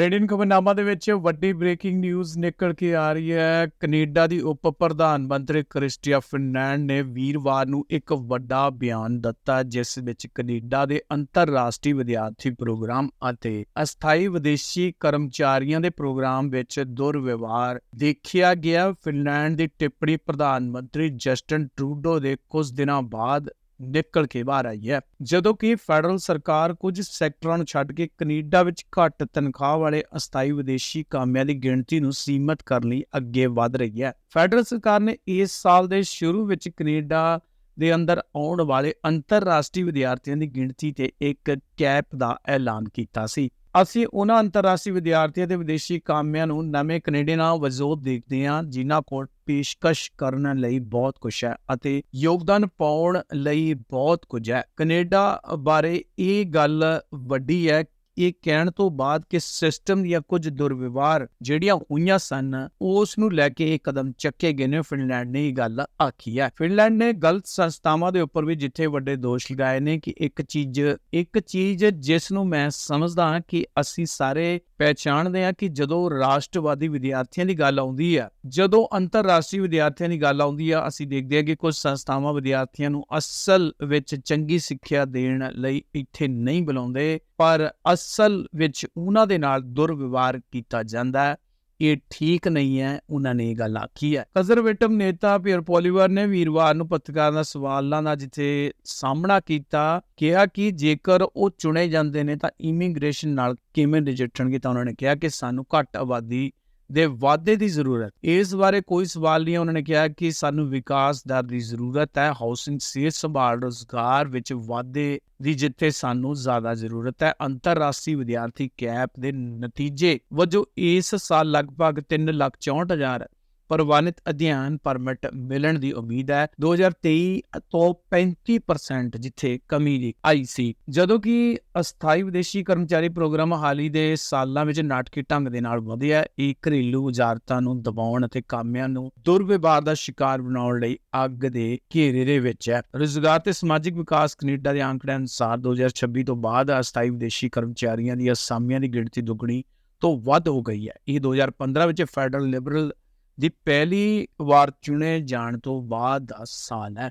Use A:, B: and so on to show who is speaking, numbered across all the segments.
A: Canadian ਖਬਰਨਾਮਾ ਦੇ ਵਿੱਚ ਵੱਡੀ ਬ੍ਰੇਕਿੰਗ ਨਿਊਜ਼ ਨਿਕਲ ਕੇ ਆ ਰਹੀ ਹੈ। ਕੈਨੇਡਾ ਦੀ ਉਪ ਪ੍ਰਧਾਨ ਮੰਤਰੀ ਕ੍ਰਿਸਟੀਆ ਫਰਨੈਂਡ ਨੇ ਵੀਰਵਾਰ ਨੂੰ ਇੱਕ ਵੱਡਾ ਬਿਆਨ ਦਿੱਤਾ, ਜਿਸ ਵਿੱਚ ਕੈਨੇਡਾ ਦੇ ਅੰਤਰਰਾਸ਼ਟਰੀ ਵਿਦਿਆਰਥੀ ਪ੍ਰੋਗਰਾਮ ਅਤੇ ਅਸਥਾਈ ਵਿਦੇਸ਼ੀ ਕਰਮਚਾਰੀਆਂ ਦੇ ਪ੍ਰੋਗਰਾਮ ਵਿੱਚ ਦੁਰਵਿਵਹਾਰ ਦੇਖਿਆ ਗਿਆ। ਫਿਨਲੈਂਡ ਦੀ ਟਿੱਪਣੀ ਪ੍ਰਧਾਨ ਮੰਤਰੀ ਜਸਟਨ ਟਰੂਡੋ ਦੇ ਕੁਝ ਦਿਨਾਂ ਬਾਅਦ ਨਿਕਲ ਕੇ ਬਾਹਰ ਆਈ ਹੈ। ਜਦੋਂ ਕਿ ਫੈਡਰਲ ਸਰਕਾਰ ਕੁਝ ਸੈਕਟਰਾਂ ਨੂੰ ਛੱਡ ਕੇ ਕੈਨੇਡਾ ਵਿੱਚ ਘੱਟ ਤਨਖਾਹ ਵਾਲੇ ਅਸਥਾਈ ਵਿਦੇਸ਼ੀ ਕਾਮਿਆਂ ਦੀ ਗਿਣਤੀ ਨੂੰ ਸੀਮਤ ਕਰਨ ਲਈ ਅੱਗੇ ਵਧ ਰਹੀ ਹੈ। ਫੈਡਰਲ ਸਰਕਾਰ ਨੇ ਇਸ ਸਾਲ ਦੇ ਸ਼ੁਰੂ ਵਿੱਚ ਕੈਨੇਡਾ ਦੇ ਅੰਦਰ ਆਉਣ ਵਾਲੇ ਅੰਤਰਰਾਸ਼ਟਰੀ ਵਿਦਿਆਰਥੀਆਂ ਦੀ ਗਿਣਤੀ ਤੇ ਇੱਕ ਕੈਪ ਦਾ ਐਲਾਨ ਕੀਤਾ ਸੀ। ਅਸੀਂ ਉਹਨਾਂ ਅੰਤਰਰਾਸ਼ਟਰੀ ਵਿਦਿਆਰਥੀਆਂ ਤੇ ਵਿਦੇਸ਼ੀ ਕਾਮਿਆਂ ਨੂੰ ਨਵੇਂ ਕਨੇਡੇ ਨਾਲ ਵਜੋਦ ਦੇਖਦੇ ਹਾਂ, ਜਿਨ੍ਹਾਂ ਕੋਲ ਪੇਸ਼ਕਸ਼ ਕਰਨ ਲਈ ਬਹੁਤ ਕੁਝ ਹੈ ਅਤੇ ਯੋਗਦਾਨ ਪਾਉਣ ਲਈ ਬਹੁਤ ਕੁਝ ਹੈ। ਕੈਨੇਡਾ ਬਾਰੇ ਇਹ ਗੱਲ ਵੱਡੀ ਹੈ ਇਹ ਕਹਿਣ ਤੋਂ ਬਾਅਦ ਕਿ ਸਿਸਟਮ ਦੀਆਂ ਕੁਝ ਦੁਰਵਿਵਹਾਰ ਜਿਹੜੀਆਂ ਹੋਈਆਂ ਸਨ, ਉਸ ਨੂੰ ਲੈ ਕੇ ਇਹ ਕਦਮ ਚੱਕੇ ਗਏ ਨੇ। ਫਿਨਲੈਂਡ ਨੇ ਇਹ ਗੱਲ ਆਖੀ ਹੈ। ਫਿਨਲੈਂਡ ਨੇ ਗਲਤ ਸੰਸਥਾਵਾਂ ਦੇ ਉੱਪਰ ਵੀ ਜਿੱਥੇ ਵੱਡੇ ਦੋਸ਼ ਲਗਾਏ ਨੇ ਕਿ ਇੱਕ ਚੀਜ਼ ਇੱਕ ਚੀਜ਼ ਜਿਸ ਨੂੰ ਮੈਂ ਸਮਝਦਾ ਹਾਂ ਕਿ ਅਸੀਂ ਸਾਰੇ ਪਹਿਚਾਣਦੇ ਹਾਂ ਕਿ ਜਦੋਂ ਰਾਸ਼ਟਰਵਾਦੀ ਵਿਦਿਆਰਥੀਆਂ ਦੀ ਗੱਲ ਆਉਂਦੀ ਹੈ ਜਦੋਂ ਅੰਤਰਰਾਸ਼ਟਰੀ ਵਿਦਿਆਰਥੀਆਂ ਦੀ ਗੱਲ ਆਉਂਦੀ ਆ, ਅਸੀਂ ਦੇਖਦੇ ਹਾਂ ਕਿ ਕੁਝ ਸੰਸਥਾਵਾਂ ਵਿਦਿਆਰਥੀਆਂ ਨੂੰ ਅਸਲ ਵਿੱਚ ਚੰਗੀ ਸਿੱਖਿਆ ਦੇਣ ਲਈ ਇੱਥੇ ਨਹੀਂ ਬੁਲਾਉਂਦੇ, ਪਰ ਅਸਲ ਵਿੱਚ ਉਹਨਾਂ ਦੇ ਨਾਲ ਦੁਰਵਿਵਹਾਰ ਕੀਤਾ ਜਾਂਦਾ ਹੈ। ਇਹ ਠੀਕ ਨਹੀਂ ਹੈ, ਉਹਨਾਂ ਨੇ ਇਹ ਗੱਲ ਆਖੀ ਹੈ। ਕੰਜ਼ਰਵੇਟਿਵ ਨੇਤਾ ਪੀਅਰ ਪੋਲੀਵਰ ਨੇ ਵੀਰਵਾਰ ਨੂੰ ਪੱਤਰਕਾਰਾਂ ਦਾ ਸਵਾਲਾਂ ਦਾ ਜਿੱਥੇ ਸਾਹਮਣਾ ਕੀਤਾ, ਕਿਹਾ ਕਿ ਜੇਕਰ ਉਹ ਚੁਣੇ ਜਾਂਦੇ ਨੇ ਤਾਂ ਇਮੀਗ੍ਰੇਸ਼ਨ ਨਾਲ ਕਿਵੇਂ ਨਜਿੱਠਣਗੇ ਤਾਂ ਉਹਨਾਂ ਨੇ ਕਿਹਾ ਕਿ ਸਾਨੂੰ ਘੱਟ ਆਬਾਦੀ ਦੇ ਵਾਧੇ ਦੀ ਜ਼ਰੂਰਤ। ਇਸ ਬਾਰੇ ਕੋਈ ਸਵਾਲ ਨਹੀਂ ਉਹਨਾਂ ਨੇ ਕਿਹਾ ਕਿ ਸਾਨੂੰ ਵਿਕਾਸ ਦਰ ਦੀ ਜ਼ਰੂਰਤ ਹੈ। ਹਾਊਸਿੰਗ ਸਿਹਤ ਸੰਭਾਲ, ਰੋਜ਼ਗਾਰ ਵਿੱਚ ਵਾਧੇ ਦੀ ਜਿੱਥੇ ਸਾਨੂੰ ਜ਼ਿਆਦਾ ਜ਼ਰੂਰਤ ਹੈ, ਅੰਤਰਰਾਸ਼ਟਰੀ ਵਿਦਿਆਰਥੀ ਕੈਪ ਦੇ ਨਤੀਜੇ ਵਜੋਂ ਇਸ ਸਾਲ ਲਗਭਗ 3 ਲੱਖ 64 ਹਜ਼ਾਰ ਪ੍ਰਵਾਨਿਤ ਅਧਿਐਨ ਪਰਮਿਟ ਮਿਲਣ ਦੀ ਉਮੀਦ ਹੈ। 2023 ਤੋਂ 35% ਜਿੱਥੇ ਕਮੀ ਦੀ ਆਈ ਸੀ। ਜਦੋਂ ਕਿ ਅਸਥਾਈ ਵਿਦੇਸ਼ੀ ਕਰਮਚਾਰੀ ਪ੍ਰੋਗਰਾਮ ਹਾਲੀ ਦੇ ਸਾਲਾਂ ਵਿੱਚ ਨਾਟਕੀ ਢੰਗ ਦੇ ਨਾਲ ਵਧਿਆ, ਇਹ ਘਰੇਲੂ ਵਜ਼ਾਰਤਾਂ ਨੂੰ ਦਬਾਉਣ ਅਤੇ ਕਾਮਿਆਂ ਨੂੰ ਦੁਰਵਿਵਹਾਰ ਦਾ ਸ਼ਿਕਾਰ ਬਣਾਉਣ ਲਈ ਅੱਗ ਦੇ ਘੇਰੇ ਦੇ ਵਿੱਚ ਹੈ। ਰੁਜ਼ਗਾਰ ਤੇ ਸਮਾਜਿਕ ਵਿਕਾਸ ਕੈਨੇਡਾ ਦੇ ਅੰਕੜਿਆਂ ਅਨੁਸਾਰ 2026 ਤੋਂ ਬਾਅਦ ਅਸਥਾਈ ਵਿਦੇਸ਼ੀ ਕਰਮਚਾਰੀਆਂ ਦੀ ਅਸਾਮੀਆਂ ਦੀ ਗਿਣਤੀ ਦੁੱਗਣੀ ਤੋਂ ਵੱਧ ਹੋ ਗਈ ਹੈ। ਇਹ 2015 ਵਿੱਚ ਫੈਡਰਲ ਲਿਬਰਲ ਦੀ ਪਹਿਲੀ ਵਾਰ ਚੁਣੇ ਜਾਣ ਤੋਂ ਬਾਅਦ ਦਾ ਸਾਲ ਹੈ।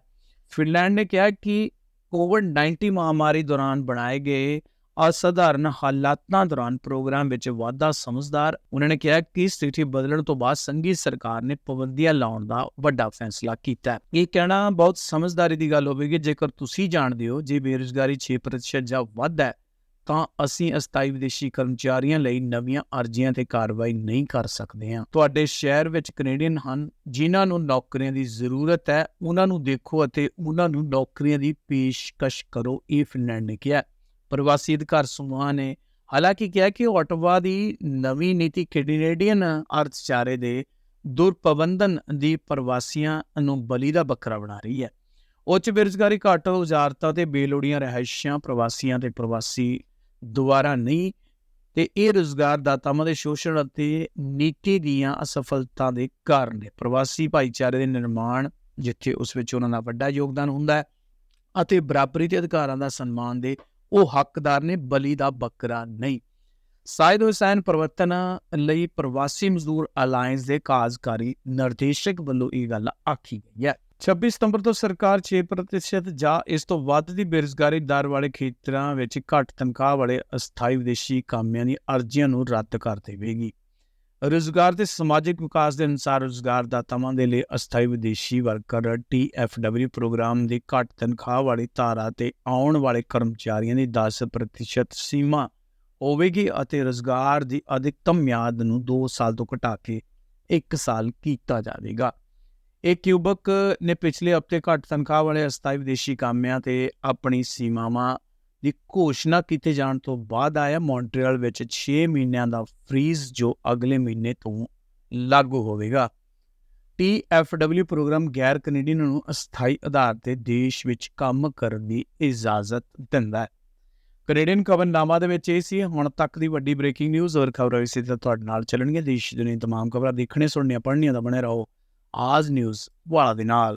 A: ਫਿਨਲੈਂਡ ਨੇ ਕਿਹਾ ਕਿ ਕੋਵਿਡ-19 ਮਹਾਮਾਰੀ ਦੌਰਾਨ ਬਣਾਏ ਗਏ ਅਸਧਾਰਨ ਹਾਲਾਤਾਂ ਦੌਰਾਨ ਪ੍ਰੋਗਰਾਮ ਵਿੱਚ ਵਾਧਾ ਸਮਝਦਾਰ, ਉਹਨਾਂ ਨੇ ਕਿਹਾ ਕਿ ਸਥਿਤੀ ਬਦਲਣ ਤੋਂ ਬਾਅਦ ਸੰਘੀ ਸਰਕਾਰ ਨੇ ਪਾਬੰਦੀਆਂ ਲਾਉਣ ਦਾ ਵੱਡਾ ਫੈਸਲਾ ਕੀਤਾ ਹੈ। ਇਹ ਕਹਿਣਾ ਬਹੁਤ ਸਮਝਦਾਰੀ ਦੀ ਗੱਲ ਹੋਵੇਗੀ। ਜੇਕਰ ਤੁਸੀਂ ਜਾਣਦੇ ਹੋ ਜੇ ਬੇਰੁਜ਼ਗਾਰੀ 6% ਜਾਂ ਵੱਧ ਹੈ ਤਾਂ ਅਸੀਂ ਅਸਥਾਈ ਵਿਦੇਸ਼ੀ ਕਰਮਚਾਰੀਆਂ ਲਈ ਨਵੀਆਂ ਅਰਜ਼ੀਆਂ ਤੇ ਕਾਰਵਾਈ ਨਹੀਂ ਕਰ ਸਕਦੇ ਹਾਂ। ਤੁਹਾਡੇ ਸ਼ਹਿਰ ਵਿੱਚ ਕੈਨੇਡੀਅਨ ਹਨ, ਜਿਨ੍ਹਾਂ ਨੂੰ ਨੌਕਰੀਆਂ ਦੀ ਜ਼ਰੂਰਤ ਹੈ। ਉਹਨਾਂ ਨੂੰ ਦੇਖੋ ਅਤੇ ਉਹਨਾਂ ਨੂੰ ਨੌਕਰੀਆਂ ਦੀ ਪੇਸ਼ਕਸ਼ ਕਰੋ, ਇਹ ਫਿਨਲੈਂਡ ਨੇ ਕਿਹਾ। ਪ੍ਰਵਾਸੀ ਅਧਿਕਾਰ ਸਮੂਹਾਂ ਨੇ ਹਾਲਾਂਕਿ ਕਿਹਾ ਕਿ ਓਟਵਾ ਦੀ ਨਵੀਂ ਨੀਤੀ ਕੈਨੇਡੀਅਨ ਅਰਥਚਾਰੇ ਦੇ ਦੁਰਪ੍ਰਬੰਧਨ ਦੀ ਪ੍ਰਵਾਸੀਆਂ ਨੂੰ ਬਲੀ ਦਾ ਬੱਕਰਾ ਬਣਾ ਰਹੀ ਹੈ। ਉੱਚ ਬੇਰੁਜ਼ਗਾਰੀ ਘੱਟ, ਉਜਾਰਤਾ ਤੇ ਬੇਲੋੜੀਆਂ ਰਿਹਾਇਸ਼ਾਂ ਪ੍ਰਵਾਸੀਆਂ ਤੇ ਪ੍ਰਵਾਸੀ ਦੁਆਰਾ ਨਹੀਂ, ਤੇ ਇਹ ਰੁਜ਼ਗਾਰਦਾਤਾਵਾਂ ਦੇ ਸ਼ੋਸ਼ਣ ਅਤੇ ਨੀਤੀ ਦੀਆਂ ਅਸਫਲਤਾ ਦੇ ਕਾਰਨ ਨੇ। ਪ੍ਰਵਾਸੀ ਭਾਈਚਾਰੇ ਦੇ ਨਿਰਮਾਣ, ਜਿੱਥੇ ਉਸ ਵਿੱਚ ਉਹਨਾਂ ਦਾ ਵੱਡਾ ਯੋਗਦਾਨ ਹੁੰਦਾ ਹੈ, ਅਤੇ ਬਰਾਬਰੀ ਦੇ ਅਧਿਕਾਰਾਂ ਦਾ ਸਨਮਾਨ ਦੇ ਉਹ ਹੱਕਦਾਰ ਨੇ, ਬਲੀ ਦਾ ਬੱਕਰਾ ਨਹੀਂ। ਸਾਇਦ ਹੁਸੈਨ ਪਰਵਰਤਨ ਲਈ ਪ੍ਰਵਾਸੀ ਮਜ਼ਦੂਰ ਅਲਾਈਅੰਸ ਦੇ ਕਾਰਜਕਾਰੀ ਨਿਰਦੇਸ਼ਕ ਵੱਲੋਂ ਇਹ ਗੱਲ ਆਖੀ ਗਈ ਹੈ। 26 ਸਤੰਬਰ ਤੋਂ ਸਰਕਾਰ 6% ਜਾਂ ਇਸ ਤੋਂ ਵੱਧ ਦੀ ਬੇਰੁਜ਼ਗਾਰੀ ਦਰ ਵਾਲੇ ਖੇਤਰਾਂ ਵਿੱਚ ਘੱਟ ਤਨਖਾਹ ਵਾਲੇ ਅਸਥਾਈ ਵਿਦੇਸ਼ੀ ਕਾਮਿਆਂ ਦੀ ਅਰਜ਼ੀਆਂ ਨੂੰ ਰੱਦ ਕਰ ਦੇਵੇਗੀ। ਰੁਜ਼ਗਾਰ ਤੇ ਸਮਾਜਿਕ ਵਿਕਾਸ ਦੇ ਅਨੁਸਾਰ ਰੁਜ਼ਗਾਰਦਾਤਾਵਾਂ ਦੇ ਲਈ ਅਸਥਾਈ ਵਿਦੇਸ਼ੀ ਵਰਕਰ TFW ਪ੍ਰੋਗਰਾਮ ਦੀ ਘੱਟ ਤਨਖਾਹ ਵਾਲੀ ਧਾਰਾ ਤੇ ਆਉਣ ਵਾਲੇ ਕਰਮਚਾਰੀਆਂ ਦੀ 10% ਸੀਮਾ ਹੋਵੇਗੀ ਅਤੇ ਰੁਜ਼ਗਾਰ ਦੀ ਅਧਿਕਤਮ ਮਿਆਦ ਨੂੰ 2 ਸਾਲ ਤੋਂ ਘਟਾ ਕੇ 1 ਸਾਲ ਕੀਤਾ ਜਾਵੇਗਾ। ਇਹ ਕਿਊਬਕ ਨੇ ਪਿਛਲੇ ਹਫ਼ਤੇ ਘੱਟ ਤਨਖਾਹ ਵਾਲੇ ਅਸਥਾਈ ਵਿਦੇਸ਼ੀ ਕਾਮਿਆਂ ਤੇ ਆਪਣੀ ਸੀਮਾਵਾਂ ਦੀ ਘੋਸ਼ਣਾ ਕੀਤੇ ਜਾਣ ਤੋਂ ਬਾਅਦ ਆਇਆ। ਮੌਂਟਰੀਅਲ ਵਿੱਚ 6 ਮਹੀਨਿਆਂ ਦਾ ਫ੍ਰੀਜ਼ ਜੋ ਅਗਲੇ ਮਹੀਨੇ ਤੋਂ ਲਾਗੂ ਹੋਵੇਗਾ। TFW ਪ੍ਰੋਗਰਾਮ ਗੈਰ ਕੈਨੇਡੀਅਨ ਨੂੰ ਅਸਥਾਈ ਆਧਾਰ ਤੇ ਦੇਸ਼ ਵਿੱਚ ਕੰਮ ਕਰਨ ਦੀ ਇਜਾਜ਼ਤ ਦਿੰਦਾ ਹੈ। ਕੈਨੇਡੀਅਨ ਖਬਰਨਾਮਾ ਦੇ ਵਿੱਚ ਇਹ ਸੀ, ਹੁਣ ਤੱਕ ਦੀ ਵੱਡੀ ਬ੍ਰੇਕਿੰਗ ਨਿਊਜ਼ ਔਰ ਖਬਰਾਂ ਇਸੇ ਤਰ੍ਹਾਂ ਤੁਹਾਡੇ ਨਾਲ ਚੱਲਣਗੀਆਂ। ਦੇਸ਼ ਦੁਨੀਆ ਤਮਾਮ ਖਬਰਾਂ ਦੇਖਣੇ, ਸੁਣਨੀਆਂ, ਪੜ੍ਹਨੀਆਂ ਦਾ ਬਣੇ ਰਹੋ। ਆਜ ਨਿਊਜ਼ ਵਾਲਾ ਦੇ ਨਾਲ